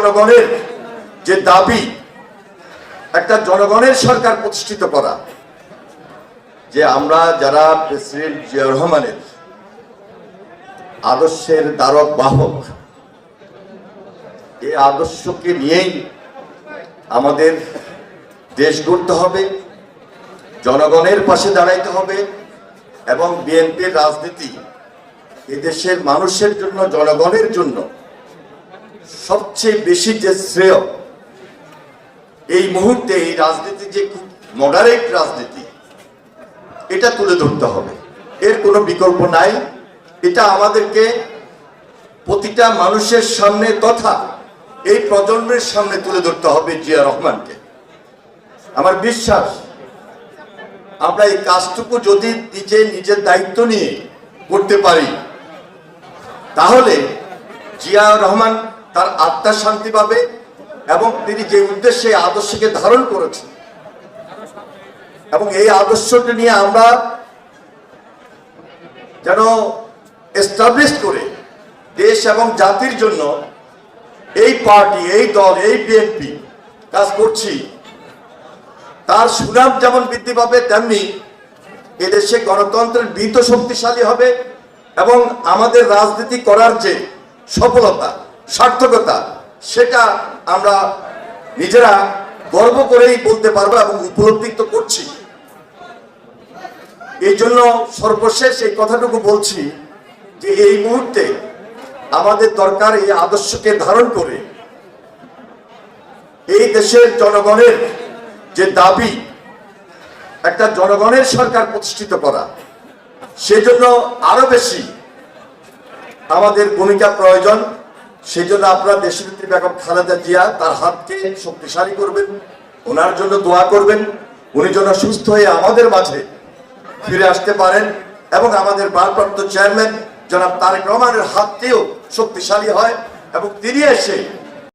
জনগণের যে দাবি, একটা জনগণের সরকার প্রতিষ্ঠিত করা, যে আমরা যারা প্রেসিডেন্ট জিয়া রহমানের আদর্শের দ্বারক বাহক এই আদর্শকে নিয়েই আমাদের দেশ গড়তে হবে, জনগণের পাশে দাঁড়াইতে হবে এবং বিএনপির রাজনীতি এদেশের মানুষের জন্য, জনগণের জন্য সবচেয়ে বেশি যে শ্রেয়, এই মুহূর্তে এই রাজনীতি যে খুব মডারেট রাজনীতি, এটা তুলে ধরতে হবে। এর কোনো বিকল্প নাই। এটা আমাদেরকে প্রতিটা মানুষের সামনে তথা এই প্রজন্মের সামনে তুলে ধরতে হবে জিয়া রহমানকে। আমার বিশ্বাস, আমরা এই কাজটুকু যদি নিজে নিজের দায়িত্ব নিয়ে করতে পারি, তাহলে জিয়া রহমান আত্মার শান্তি পাবে এবং তিনি যে উদ্দেশ্যে আদর্শকে ধারণ করেছেন, এবং এই আদর্শটি নিয়ে আমরা যেন এস্টাবলিশ করে দেশ এবং জাতির জন্য এই পার্টি এই দল, এই বিএনপি কাজ করছি। তার সুনাম যেমন বৃদ্ধি পাবে, তেমনি এদেশে গণতন্ত্রের বিহিত শক্তিশালী হবে এবং আমাদের রাজনীতি করার যে সফলতা সার্থকতা, সেটা আমরা নিজেরা গর্ব করেই বলতে পারব এবং উপলব্ধি তো করছি। এই জন্য সর্বশেষ এই কথাটুকু বলছি যে এই মুহূর্তে আমাদের দরকার এই আদর্শকে ধারণ করে এই দেশের জনগণের যে দাবি, একটা জনগণের সরকার প্রতিষ্ঠিত করা, সেজন্য আরও বেশি আমাদের ভূমিকা প্রয়োজন। সেজন্য আপনারা দেশনেত্রী বেগম খালেদা জিয়া তার হাতকে শক্তিশালী করবেন, ওনার জন্য দোয়া করবেন, উনি যেন সুস্থ হয়ে আমাদের মাঝে ফিরে আসতে পারেন এবং আমাদের ভারপ্রাপ্ত চেয়ারম্যান জনাব তারেক রহমানের হাতটিও শক্তিশালী হয় এবং তিনি এসে